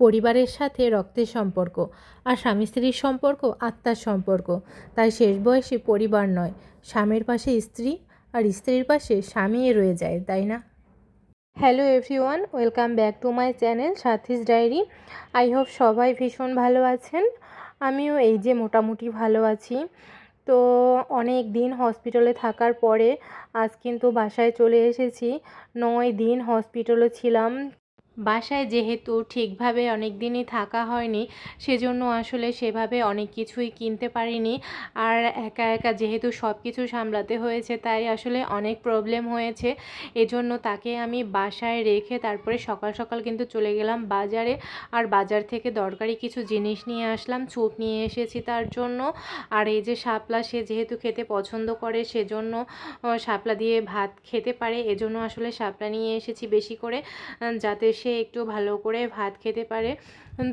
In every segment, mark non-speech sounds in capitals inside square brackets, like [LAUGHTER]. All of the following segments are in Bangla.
পরিবারের সাথে রক্তের সম্পর্ক আর স্বামী স্ত্রীর সম্পর্ক, আত্মার সম্পর্ক। তাই শেষ বয়সে পরিবার নয়, স্বামীর পাশে স্ত্রী আর স্ত্রীর পাশে স্বামী রয়ে যায়, তাই না? Hello everyone welcome back to my channel Sathi's diary I hope সবাই ভীষণ ভালো আছেন। আমিও এই যে মোটামুটি ভালো আছি। তো অনেক দিন হসপিটালে থাকার পরে আজ কিন্তু বাসায় চলে এসেছি। নয় দিন হসপিটালে ছিলাম। বাসায় যেহেতু ঠিকভাবে অনেক দিনই থাকা হয়নি, সেজন্য আসলে সেভাবে অনেক কিছুই কিনতে পারিনি। আর একা একা যেহেতু সব কিছু সামলাতে হয়েছে, তাই আসলে অনেক প্রবলেম হয়েছে। এজন্য তাকে আমি বাসায় রেখে তারপরে সকাল সকাল কিন্তু চলে গেলাম বাজারে। আর বাজার থেকে দরকারি কিছু জিনিস নিয়ে আসলাম চুপ নিয়ে এসেছি তার জন্য। আর এই যে শাপলা, সে যেহেতু খেতে পছন্দ করে, সেজন্য শাপলা দিয়ে ভাত খেতে পারে। এজন্য আসলে শাপলা নিয়ে এসেছি বেশি করে যাতে সে একটু ভালো করে ভাত খেতে পারে।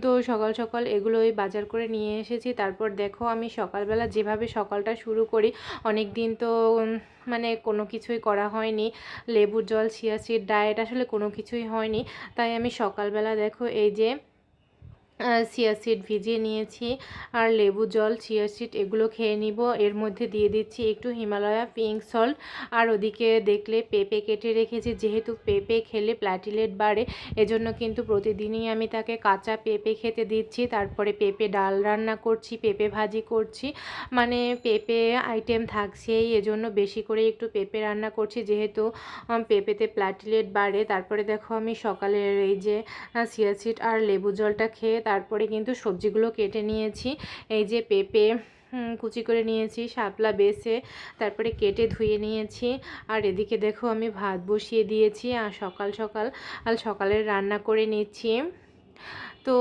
তো সকাল সকাল এগুলোই বাজার করে নিয়ে এসেছি। তারপর দেখো আমি সকালবেলা যেভাবে সকালটা শুরু করি অনেক দিন তো মানে কোনো কিছুই করা হয়নি। লেবুর জল সিয়াসিড ডায়েট আসলে কোনো কিছুই হয়নি। তাই আমি সকালবেলা দেখো এই যে সিড ভিজিয়ে নিয়েছি আর লেবু জল সিড এগুলো খেয়ে নিব। এর মধ্যে দিয়ে দিচ্ছি একটু হিমালয়া পিঙ্ক সল্ট আর ওদিকে দেখলে পেঁপে কেটে রেখেছি। যেহেতু পেঁপে খেলে প্ল্যাটিলেট বাড়ে, এজন্য কিন্তু প্রতিদিনই আমি তাকে কাঁচা পেঁপে খেতে দিচ্ছি। তারপরে পেঁপে ডাল রান্না করছি, পেঁপে ভাজি করছি। মানে পেঁপে আইটেম থাকছেই, এজন্য বেশি করে একটু পেঁপে রান্না করছি। যেহেতু পেঁপেতে প্ল্যাটিলেট বাড়ে, তারপরে দেখো আমি সকালের এই যে সিয়াসিড আর লেবু জলটা খেয়ে তারপরে কিন্তু সবজিগুলো কেটে নিয়েছি। এই যে পেঁপে কুচি করে নিয়েছি, শাপলা বেছে, তারপরে কেটে ধুয়ে নিয়েছি। আর এদিকে দেখো আমি ভাত বসিয়ে দিয়েছি, আর সকাল সকাল সকালের রান্না করে নিচ্ছি। তো,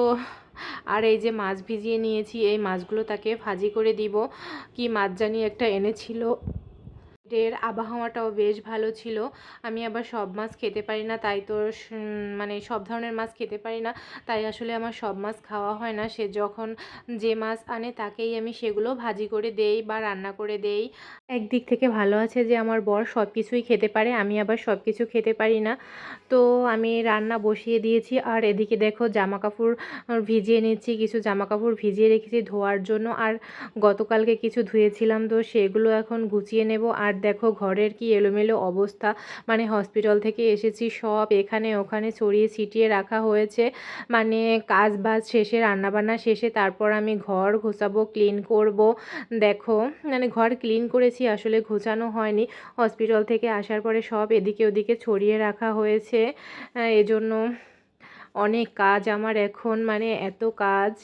আর এই যে মাছ ভিজিয়ে নিয়েছি, এই মাছগুলো তাকে ভাজি করে দিব। কি মাছ জানি একটা এনেছিল। এর আবহাওয়াটাও বেশ ভালো ছিল। আমি আবার সব মাছ খেতে পারি না, তাই তো মানে সব ধরনের মাছ খেতে পারি না। তাই আসলে আমার সব মাছ খাওয়া হয় না। সে যখন যে মাছ আনে তাকেই আমি সেগুলো ভাজি করে দেই বা রান্না করে দেই। একদিক থেকে ভালো আছে যে আমার বর সব কিছুই খেতে পারে, আমি আবার সব কিছু খেতে পারি না। তো আমি রান্না বসিয়ে দিয়েছি। আর এদিকে দেখো জামা কাপড় ভিজিয়ে নিচ্ছি, কিছু জামা কাপড় ভিজিয়ে রেখেছি ধোয়ার জন্য। আর গতকালকে কিছু ধুয়েছিলাম তো সেগুলো এখন গুছিয়ে নেব। আর দেখো ঘরের কি এলোমেলো অবস্থা? মানে হসপিটাল থেকে এসেছি, সব এখানে ওখানে ছড়িয়ে ছিটিয়ে রাখা হয়েছে। মানে কাজ বাজ শেষে, রান্নাবান্না শেষে, তারপর আমি ঘর ঘোষাবো ক্লিন করব। দেখো মানে ঘর ক্লিন করেছি, আসলে ঘোচানো হয়নি। হসপিটাল থেকে আসার পরে সব এদিকে ওদিকে ছড়িয়ে রাখা হয়েছে। এজন্য অনেক কাজ আমার এখন মানে এত কাজ।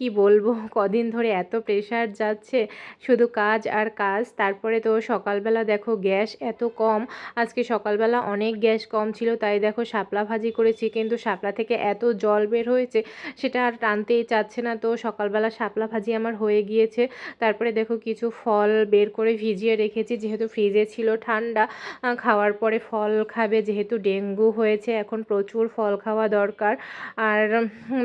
কি বলব? [LAUGHS] কদিন ধরে এত প্রেশার যাচ্ছে, শুধু কাজ আর কাজ। তারপরে তো সকালবেলা দেখো গ্যাস এত কম। আজকে সকালবেলা অনেক গ্যাস কম ছিল, তাই দেখো শাপলা ভাজি করেছি। কিন্তু শাপলা থেকে এত জল বের হয়েছে, সেটা আর টানতেই চাচ্ছে না। তো সকালবেলা শাপলা ভাজি আমার হয়ে গিয়েছে। তারপরে দেখো কিছু ফল বের করে ভিজিয়ে রেখেছি, যেহেতু ফ্রিজে ছিল ঠান্ডা। খাওয়ার পরে ফল খাবে, যেহেতু ডেঙ্গু হয়েছে, এখন প্রচুর ফল খাওয়া দরকার। আর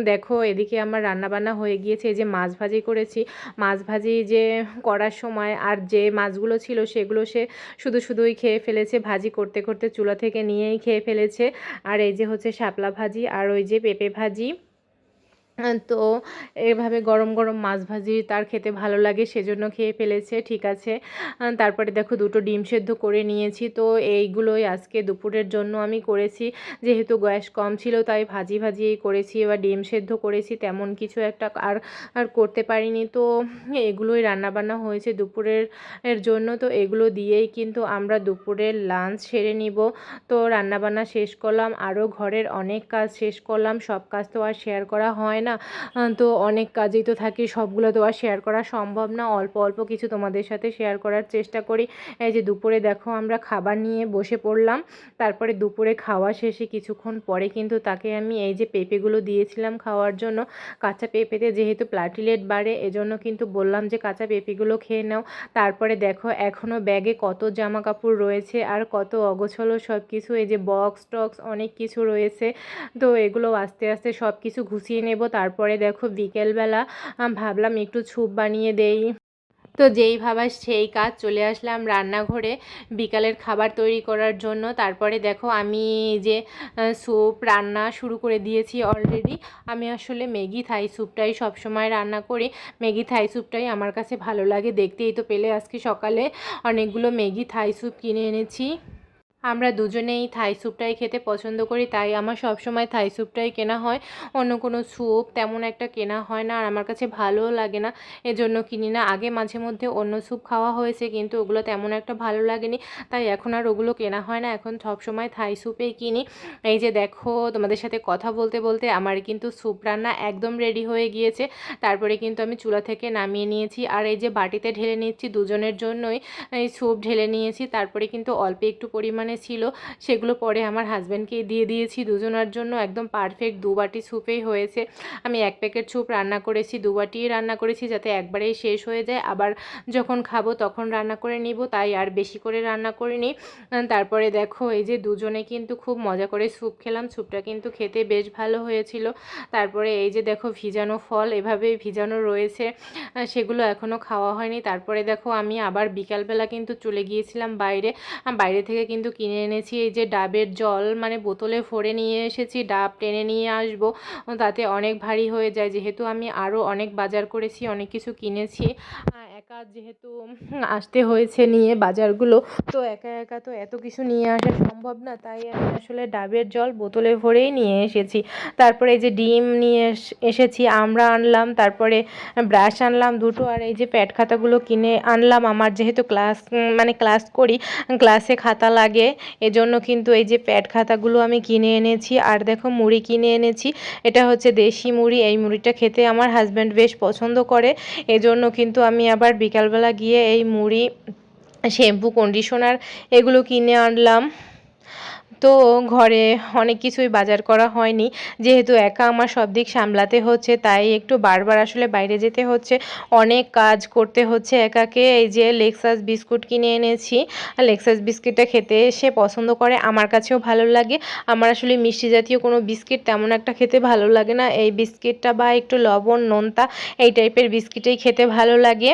দেখো এদিকে আমার রান্নাবান্না হয়ে গিয়েছে যে মাছ ভাজি করেছি, মাছ ভাজি যে করার সময় আর যে মাছগুলো ছিল সেগুলো সে শুধু শুধুই খেয়ে ফেলেছে, ভাজি করতে করতে চুলা থেকে নিয়েই খেয়ে ফেলেছে। আর এই যে হচ্ছে শাপলা ভাজি আর ওই যে পেঁপে ভাজি। তো এভাবে গরম গরম মাছ ভাজি তার খেতে ভালো লাগে, সেজন্য খেয়ে ফেলেছে, ঠিক আছে। তারপরে দেখো দুটো ডিম সেদ্ধ করে নিয়েছি, তো এইগুলোই আজকে দুপুরের জন্য আমি করেছি। যেহেতু গ্যাস কম ছিল, তাই ভাজি ভাজিই করেছি, এবার ডিম সেদ্ধ করেছি, তেমন কিছু একটা আর আর করতে পারিনি। তো এগুলোই রান্নাবান্না হয়েছে দুপুরের, এর জন্য, তো এগুলো দিয়েই কিন্তু আমরা দুপুরের লাঞ্চ সেরে নিব। তো রান্নাবান্না শেষ করলাম, আরও ঘরের অনেক কাজ শেষ করলাম, সব কাজ তো আর শেয়ার করা হয় না। তো অনেক কাজেই তো থাকি, সবগুলো তো আর শেয়ার করা সম্ভব না। অল্প অল্প কিছু তোমাদের সাথে শেয়ার করার চেষ্টা করি। এই যে দুপুরে দেখো আমরা খাবার নিয়ে বসে পড়লাম। তারপরে দুপুরে খাওয়া শেষে কিছুক্ষণ পরে কিন্তু তাকে আমি এই যে পেঁপেগুলো দিয়েছিলাম খাওয়ার জন্য, কাঁচা পেঁপেতে যেহেতু প্লাটিলেট বাড়ে, এজন্য কিন্তু বললাম যে কাঁচা পেঁপেগুলো খেয়ে নাও। তারপরে দেখো এখনও ব্যাগে কত জামা কাপড় রয়েছে আর কত অগোছলো সব কিছু এই যে বক্স টক্স অনেক কিছু রয়েছে। তো এগুলো আস্তে আস্তে সব কিছু ঘুষিয়ে নেব। তারপরে দেখো বিকেলবেলা ভাবলাম একটু ছুপ বানিয়ে দেই। তো যেই ভাবা সেই কাজ, চলে আসলাম রান্নাঘরে বিকালের খাবার তৈরি করার জন্য। তারপরে দেখো আমি যে স্যুপ রান্না শুরু করে দিয়েছি অলরেডি আমি আসলে ম্যাগি থাই স্যুপটাই সবসময় রান্না করি। ম্যাগি থাই স্যুপটাই আমার কাছে ভালো লাগে। দেখতেই তো পেলে আজকে সকালে অনেকগুলো ম্যাগি থাই স্যুপ কিনে এনেছি। আমরা দুজনেই থাই স্যুপটাই খেতে পছন্দ করি, তাই আমার সবসময় থাই স্যুপটাই কেনা হয়। অন্য কোনো স্যুপ তেমন একটা কেনা হয় না, আর আমার কাছে ভালোও লাগে না, এজন্য কিনি না। আগে মাঝে মধ্যে অন্য স্যুপ খাওয়া হয়েছে, কিন্তু ওগুলো তেমন একটা ভালো লাগেনি, তাই এখন আর ওগুলো কেনা হয় না। এখন সবসময় থাই স্যুপেই কিনি। এই যে দেখো, তোমাদের সাথে কথা বলতে বলতে আমার কিন্তু স্যুপ রান্না একদম রেডি হয়ে গিয়েছে। তারপরে কিন্তু আমি চুলা থেকে নামিয়ে নিয়েছি, আর এই যে বাটিতে ঢেলে নিচ্ছি দুজনের জন্যই, এই স্যুপ ঢেলে নিয়েছি। তারপরে কিন্তু অল্প একটু পরিমাণে ছিল সেগুলো পরে আমার হাজব্যান্ডকে দিয়ে দিয়েছি। দুজনের জন্য একদম পারফেক্ট দু বাটি স্যুপেই হয়েছে। আমি এক প্যাকেট স্যুপ রান্না করেছি দু বাটিই রান্না করেছি যাতে একবারেই শেষ হয়ে যায়। আবার যখন খাব তখন রান্না করে নিব তাই আর বেশি করে রান্না করিনি। আহ, তারপরে দেখো এই যে দুজনে কিন্তু খুব মজা করে স্যুপ খেলাম। স্যুপটা কিন্তু খেতে বেশ ভালো হয়েছিল। তারপরে এই যে দেখো ভিজানো ফল এভাবে ভিজানো রয়েছে। সেগুলো এখনও খাওয়া হয়নি। তারপরে দেখো আমি আবার বিকালবেলা কিন্তু চলে গিয়েছিলাম বাইরে। বাইরে থেকে কিন্তু কিনে এনেছি, এই যে ডাবের জল মানে বোতলে ভরে নিয়ে এসেছি, ডাব টেনে নিয়ে আসব, তাতে অনেক ভারী হয়ে যায়। যেহেতু আমি আরও অনেক বাজার করেছি, অনেক কিছু কিনেছি একা যেহেতু আসতে হয়েছে নিয়ে বাজারগুলো, তো একা একা তো এত কিছু নিয়ে আসা সম্ভব না, তাই আমি আসলে ডাবের জল বোতলে ভরেই নিয়ে এসেছি। তারপরে এই যে ডিম নিয়ে এস- এসেছি, আমরা আনলাম, তারপরে ব্রাশ আনলাম দুটো, আর এই যে প্যাড খাতাগুলো কিনে আনলাম, আমার যেহেতু ক্লাস মানে ক্লাস করি, ক্লাসে খাতা লাগে, এজন্য কিন্তু এই যে প্যাড খাতাগুলো আমি কিনে এনেছি, আর দেখো মুড়ি কিনে এনেছি, এটা হচ্ছে দেশি মুড়ি, এই মুড়িটা খেতে আমার হাজব্যান্ড বেশ পছন্দ করে, এজন্য কিন্তু আমি আবার বিকালবেলা গিয়ে এই মুড়ি, শ্যাম্পু কন্ডিশনার এগুলো কিনে আনলাম। তো ঘরে অনেক কিছুই বাজার করা হয়নি। যেহেতু একা আমার সব দিক সামলাতে হচ্ছে, তাই একটু বারবার আসলে বাইরে যেতে হচ্ছে। অনেক কাজ করতে হচ্ছে একাকে। এই যে লেক্সাস বিস্কুট কিনে এনেছি। লেক্সাস বিস্কিটটা খেতে সে পছন্দ করে, আমার কাছেও ভালো লাগে। আমার আসলে মিষ্টি জাতীয় কোনো বিস্কিট তেমন একটা খেতে ভালো লাগে না। এই বিস্কিটটা বা একটু লবণ, নোনতা, এই টাইপের বিস্কিটেই খেতে ভালো লাগে।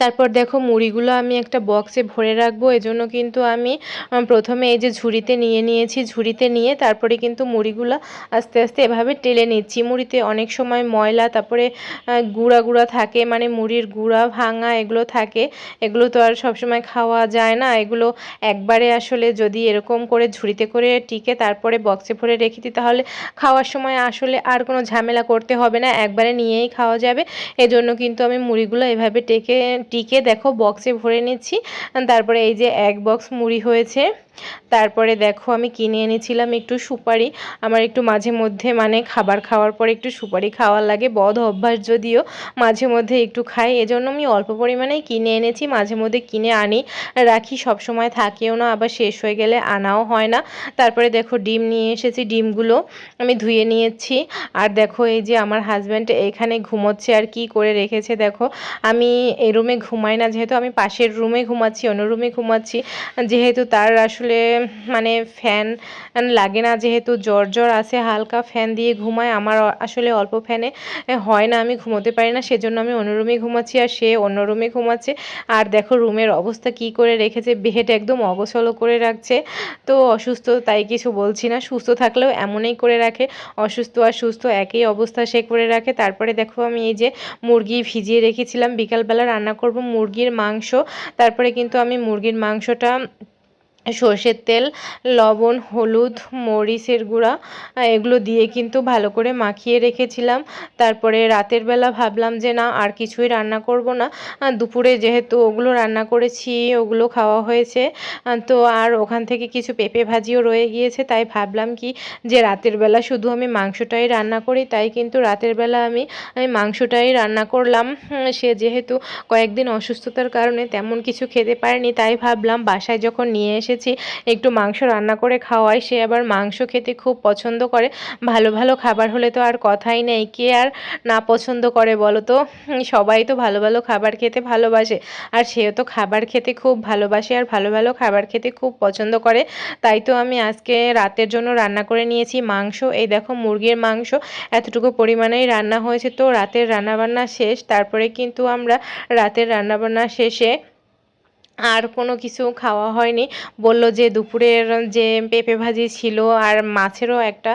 তারপর দেখো মুড়িগুলো আমি একটা বক্সে ভরে রাখব, এজন্য কিন্তু আমি প্রথমে এই যে ঝুড়িতে নিয়ে নিয়েছি, ঝুড়িতে নিয়ে তারপরে কিন্তু মুড়িগুলো আস্তে আস্তে এভাবে টেলে নিচ্ছি। মুড়িতে অনেক সময় ময়লা, তারপরে গুঁড়া গুঁড়া থাকে মানে মুড়ির গুঁড়া ভাঙা এগুলো থাকে, এগুলো তো আর সবসময় খাওয়া যায় না। এগুলো একবারে আসলে যদি এরকম করে ঝুড়িতে করে টিকে তারপরে বক্সে ভরে রেখে দিই, তাহলে খাওয়ার সময় আসলে আর কোনো ঝামেলা করতে হবে না, একবারে নিয়েই খাওয়া যাবে। এজন্য কিন্তু আমি মুড়িগুলো এভাবে টেকে টিকে দেখো বক্সে ভরে নিচ্ছি। তারপরে এই যে এক বক্স মুড়ি হয়েছে। তারপরে দেখো আমি কিনে এনেছিলাম একটু সুপারি। আমার একটু মাঝে মধ্যে মানে খাবার খাওয়ার পরে একটু সুপারি খাওয়া লাগে, বদ অভ্যাস যদিও মাঝে মধ্যে একটু খাই। এজন্য আমি অল্প পরিমাণেই কিনে এনেছি, মাঝে মধ্যে কিনে আনি, রাখি সব সময় থাকেও না, আবার শেষ হয়ে গেলে আনাও হয় না। তারপরে দেখো ডিম নিয়ে এসেছি, ডিমগুলো আমি ধুয়ে নিয়েছি। আর দেখো এই যে আমার হাজব্যান্ড এখানে ঘুমোচ্ছে আর কি করে রেখেছে দেখো। আমি এই রুমে ঘুমাই না, যেহেতু আমি পাশের রুমে ঘুমাচ্ছি, অন্য রুমে ঘুমাচ্ছি, যেহেতু তার মানে ফ্যান লাগে না, যেহেতু জ্বর জ্বর আসে হালকা ফ্যান দিয়ে ঘুমায়। আমার আসলে অল্প ফ্যানে হয় না, আমি ঘুমোতে পারি না, সেজন্য আমি অন্য রুমে ঘুমাচ্ছি আর সে অন্য রুমে ঘুমাচ্ছে। আর দেখো রুমের অবস্থা কি করে রেখেছে বেহেট একদম অগোছলো করে রাখছে। তো অসুস্থ তাই কিছু বলছি না, সুস্থ থাকলেও এমনই করে রাখে। অসুস্থ আর সুস্থ একই অবস্থা সে করে রাখে। তারপরে দেখো আমি এই যে মুরগি ভিজিয়ে রেখেছিলাম, বিকালবেলা রান্না করব মুরগির মাংস। তারপরে কিন্তু আমি মুরগির মাংসটা সর্ষের তেল, লবণ, হলুদ, মরিচের গুঁড়া এগুলো দিয়ে কিন্তু ভালো করে মাখিয়ে রেখেছিলাম। তারপরে রাতের বেলা ভাবলাম যে না, আর কিছুই রান্না করব না। দুপুরে যেহেতু ওগুলো রান্না করেছি, ওগুলো খাওয়া হয়েছে তো আর ওখান থেকে কিছু পেঁপে ভাজিও রয়ে গিয়েছে। তাই ভাবলাম কি যে রাতের বেলা শুধু আমি মাংসটাই রান্না করি, তাই কিন্তু রাতের বেলা আমি আমি মাংসটাই রান্না করলাম। সে যেহেতু কয়েকদিন অসুস্থতার কারণে তেমন কিছু খেতে পারেনি, তাই ভাবলাম বাসায় যখন নিয়ে এসে এসেছি। একটু মাংস রান্না করে খাওয়াই, সে আবার মাংস খেতে খুব পছন্দ করে। ভালো ভালো খাবার হলে তো আর কথাই নেই, কে আর না পছন্দ করে বলো তো? সবাই তো ভালো ভালো খাবার খেতে ভালোবাসে। আর সেও তো খাবার খেতে খুব ভালোবাসে আর ভালো ভালো খাবার খেতে খুব পছন্দ করে। তাই তো আমি আজকে রাতের জন্য রান্না করে নিয়েছি মাংস। এই দেখো মুরগির মাংস, এতটুকু পরিমাণেই রান্না হয়েছে। তো রাতের রান্নাবান্না শেষ, তারপরে কিন্তু আমরা রাতের রান্নাবান্না শেষে আর কোনো কিছু খাওয়া হয়নি। বলল যে দুপুরের যে পেঁপে ভাজি ছিল আর মাছেরও একটা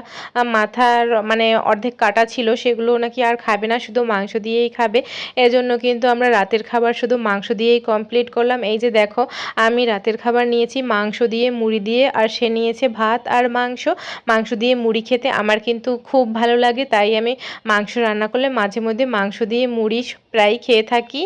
মাথার মানে অর্ধেক কাটা ছিল, সেগুলো নাকি আর খাবে না, শুধু মাংস দিয়েই খাবে। এজন্য কিন্তু আমরা রাতের খাবার শুধু মাংস দিয়েই কমপ্লিট করলাম। এই যে দেখো, আমি রাতের খাবার নিয়েছি, মাংস দিয়ে মুড়ি দিয়ে, আর সে নিয়েছে ভাত আর মাংস। মাংস দিয়ে মুড়ি খেতে আমার কিন্তু খুব ভালো লাগে, তাই আমি মাংস রান্না করলে মাঝে মধ্যে মাংস দিয়ে মুড়ি প্রায় খেয়ে থাকি।